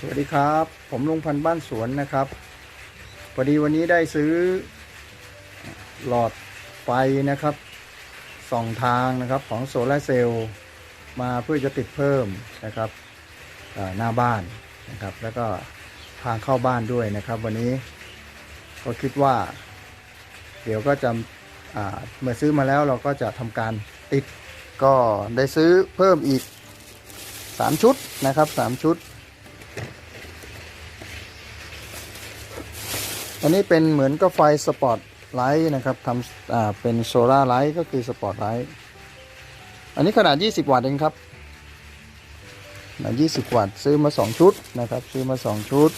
สวัสดีครับ ผมลุงพันธุ์บ้านสวนนะครับพอดีวันนี้ได้ซื้อหลอดไฟนะครับสองทางนะครับของโซลาเซลล์มาเพื่อจะติดเพิ่มนะครับหน้าบ้านนะครับ แล้วก็ทางเข้าบ้านด้วยนะครับ วันนี้ก็คิดว่า เดี๋ยวก็จะเมื่อซื้อมาแล้วเราก็จะทำการติดก็ได้ซื้อเพิ่มอีก 3 ชุดนะครับ 3 ชุด อันนี้เป็นเหมือนกับไฟสปอตไลท์นะครับทำอ่าเป็นโซลาร์ไลท์ก็คือสปอตไลท์อันนี้ขนาด 20 วัตต์เองครับขนาด20 วัตต์ซื้อมา 2 ชุดนะครับ ซื้อมา 2 ชุด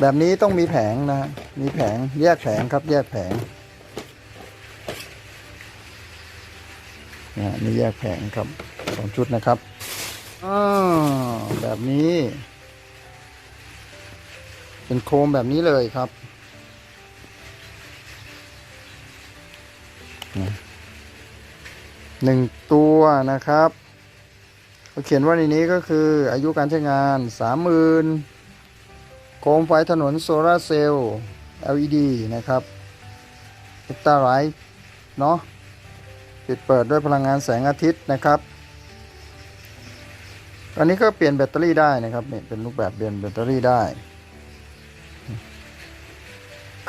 แบบนี้ต้องมีแผงนะฮะมีแผงแยกแผงครับ แยกแผงนะนี่แยกแผงครับสองชุดนะครับอ่าแบบนี้ เป็นโคมแบบนี้เลยครับหนึ่งตัวนะครับเขาเขียนว่าในนี้ก็คืออายุการใช้งานสามหมื่นโคมไฟถนนโซลาร์เซลล์ LED นะครับเอตาไรท์เนาะปิดเปิดด้วยพลังงานแสงอาทิตย์นะครับ อันนี้ก็เปลี่ยนแบตเตอรี่ได้นะครับเนี่เป็นรูปแบบเปลี่ยนแบตเตอรี่ได้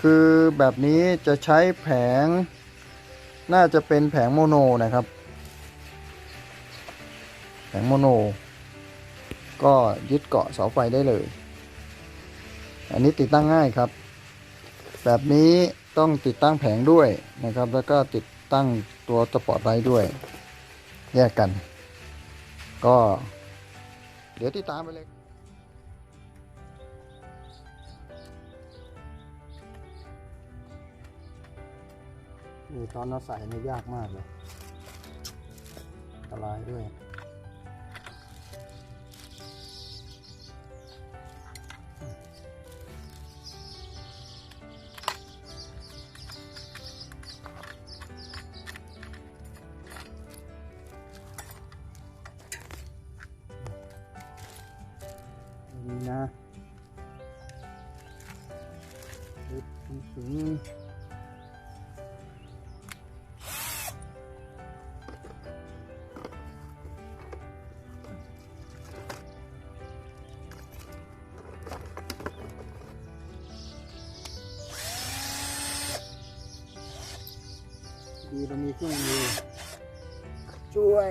คือแบบนี้จะใช้แผง น่าจะเป็นแผงโมโนนะครับ แผงโมโน ก็ยึดเกาะเสาไฟได้เลย อันนี้ติดตั้งง่ายครับ แบบนี้ต้องติดตั้งแผงด้วยนะครับ แล้วก็ติดตั้งตัวสปอตไลท์ด้วย แยกกัน ก็ เดี๋ยวติดตามไปเลย นี่ตอนเราใส่นี่ยากมากเลยอันตรายด้วยนี่นะลึกถึง ดีเรามีเครื่องมือช่วย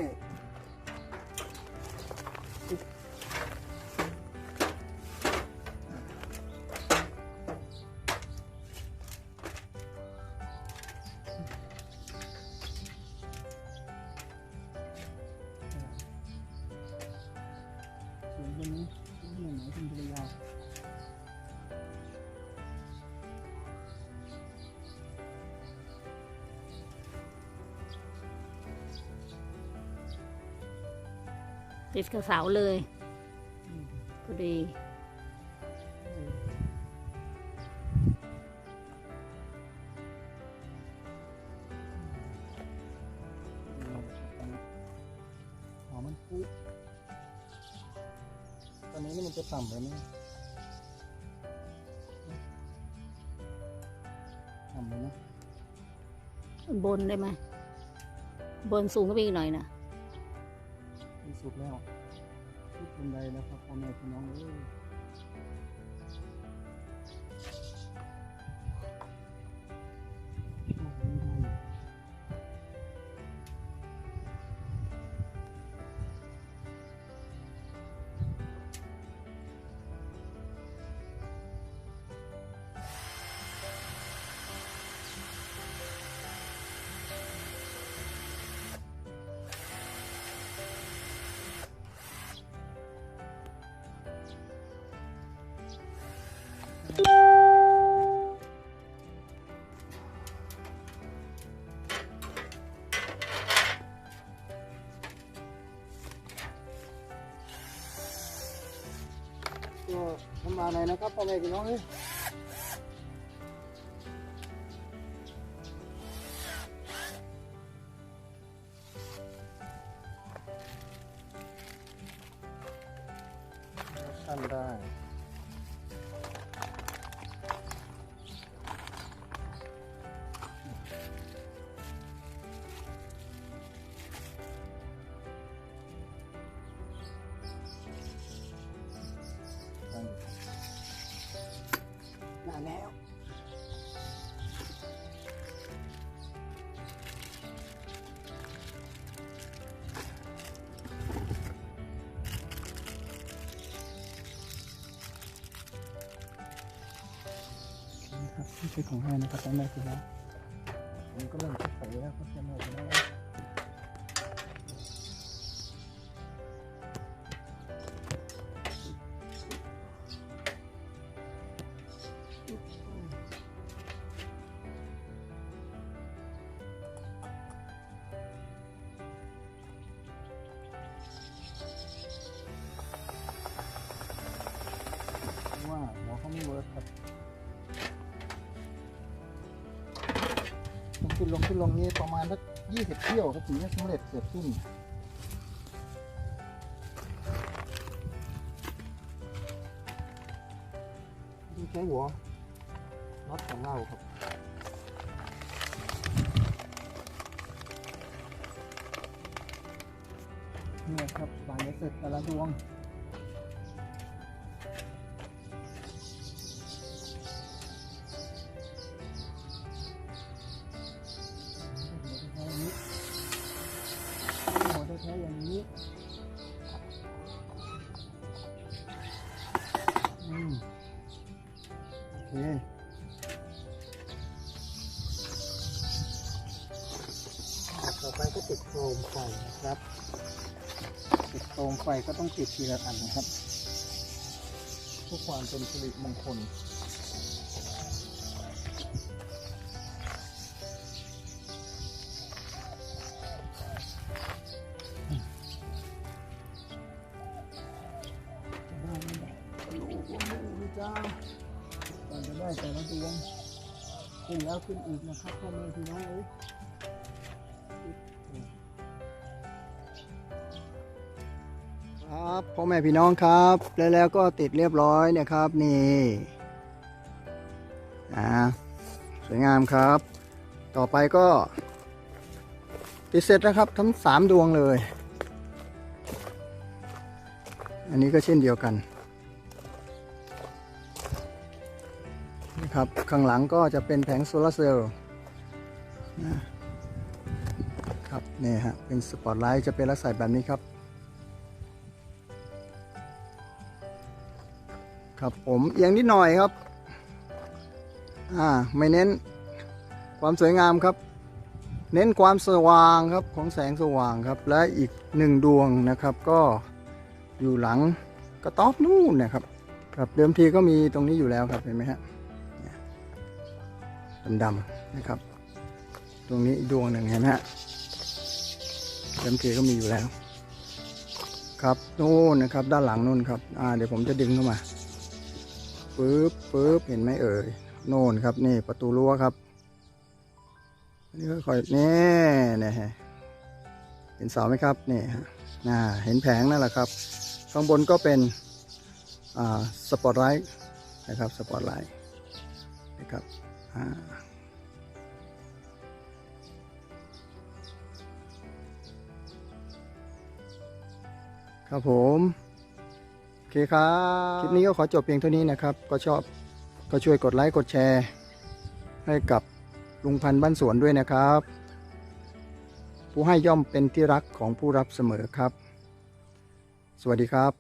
ติดกระเสาเลยพอดีหอมมันปุ๊บตอนนี้นี่มันจะต่ำไปไหมต่ำไปนะบนได้ไหมบนสูงขึ้นไปอีกหน่อยนะ สุดแล้วทุกคนใดนะครับพ่อแม่พี่น้องเอ้ย ก็ทำมาไหนนะครับพ่อแม่พี่น้องเอ้ยขั้นได้ ครับนี่คือของให้นะครับตอนแรกคือแล้วผมก็เริ่มจะใส่แล้วครับแม่คือแล้ว ลงขึ้นลงขึ้นลงนี้ประมาณสักยี่สิบเที่ยวก็ถึงจะสำเร็จเสร็จสิ้นดูใช้หัวน็อตของเราครับเนี่ยครับบานจะเสร็จแต่ละดวง อย่างนี้อืมโอเคต่อไปก็ติดโคมไฟนะครับ ติดโคมไฟก็ต้องติดทีละอันนะครับเพื่อความเป็นสิริมงคล จ้าก่อนจะได้แต่ละดวงขึ้นแล้วขึ้นอีกนะครับพ่อแม่พี่น้องเอ้ยครับพ่อแม่พี่น้องครับ แล้วแล้วก็ติดเรียบร้อยเนี่ยครับนี่อ่าสวยงามครับ ต่อไปก็ ติดเสร็จแล้วครับทั้งสามดวงเลย อันนี้ก็เช่นเดียวกัน นะครับข้างหลังก็จะเป็นแผงโซลาร์เซลล์นะครับนี่ฮะเป็นสปอตไลท์จะเป็นลักษณะแบบนี้ครับ ครับผมเอียงนิดหน่อยครับอ่าไม่เน้นความสวยงามครับ เน้นความสว่างครับของแสงสว่างครับ และอีกหนึ่งดวงนะครับ ก็อยู่หลังกระต๊อบนู่นนะครับครับเดิมทีก็มีตรงนี้อยู่แล้วครับเห็นไหมฮะ ดำๆนะครับ ตรงนี้ดวงหนึ่งเห็นไหมฮะเดิมทีก็มีอยู่แล้ว ครับนู่นนะครับ ด้านหลังนู่นครับอ่าเดี๋ยวผมจะดึงเข้ามาปึ๊บปึ๊บเห็นไหมเอ่ยโน่นครับนี่ประตูรั้วครับนี่ค่อยๆนี่นะฮะเห็นเสาไหมครับนี่ฮะน่าเห็นแผงนั่นแหละครับ ข้างบนก็เป็นสปอตไลท์นะครับสปอตไลท์นะครับ อ่าครับผม โอเคครับ คลิปนี้ก็ขอจบเพียงเท่านี้นะครับ ก็ชอบก็ช่วยกดไลค์กดแชร์ ให้กับลุงพันธ์บ้านสวนด้วยนะครับ ผู้ให้ย่อมเป็นที่รักของผู้รับเสมอครับ สวัสดีครับ